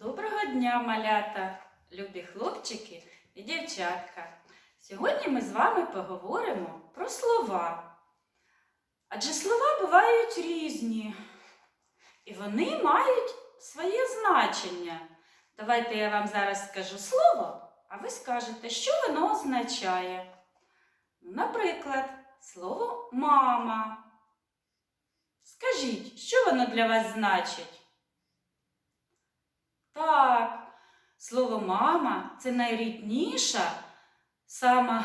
Доброго дня, малята, любі хлопчики і дівчатка. Сьогодні ми з вами поговоримо про слова. Адже слова бувають різні, і вони мають своє значення. Давайте я вам зараз скажу слово, а ви скажете, що воно означає. Наприклад, слово мама. Скажіть, що воно для вас значить? Так, слово мама це найрідніша сама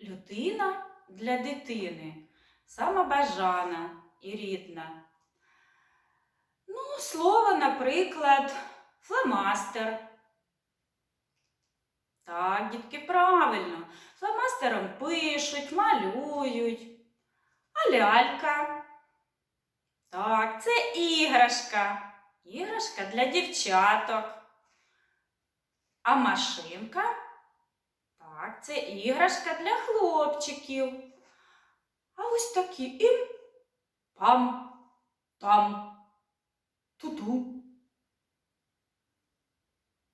людина для дитини, сама бажана і рідна. Ну, слово, наприклад, фломастер. Так, дітки, правильно. Фломастером пишуть, малюють. А лялька. Так, це іграшка. Іграшка для дівчаток. А машинка? Так, це іграшка для хлопчиків. А ось такі ім, пам, там, ту-ту.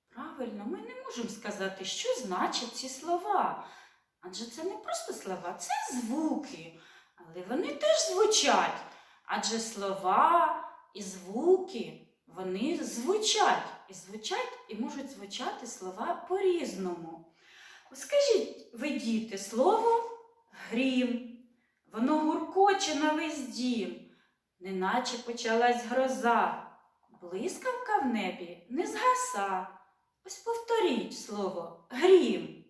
Правильно, ми не можемо сказати, що значать ці слова. Адже це не просто слова, це звуки. Але вони теж звучать. Адже слова і звуки, вони звучать. І звучать, і можуть звучати слова по-різному. Скажіть, ви діти, слово грім. Воно гуркоче на весь дім, неначе почалась гроза. Блискавка в небі не згаса. Ось повторіть слово грім.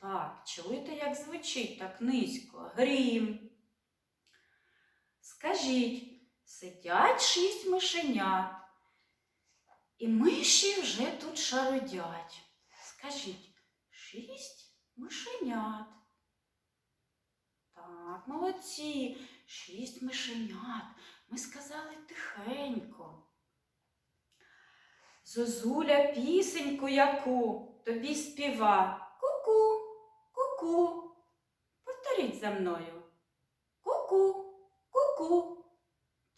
Так, чуєте, як звучить так низько? Грім. Скажіть, сидять шість мишенят, і миші вже тут шарудять. Скажіть, шість мишенят. Так, молодці, шість мишенят. Ми сказали тихенько. Зозуля пісеньку яку тобі співа. Ку-ку, ку-ку. Повторіть за мною. Ку-ку, ку-ку.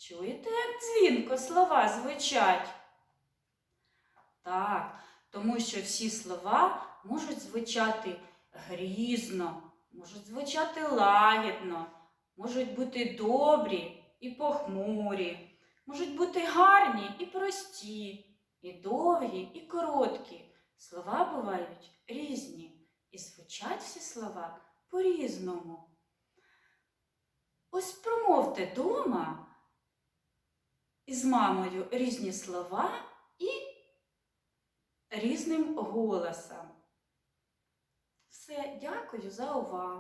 Чуєте, як дзвінко слова звучать? Так, тому що всі слова можуть звучати грізно, можуть звучати лагідно, можуть бути добрі і похмурі, можуть бути гарні і прості, і довгі, і короткі. Слова бувають різні, і звучать всі слова по-різному. Ось промовте дома із мамою різні слова і різним голосом. Все, дякую за увагу.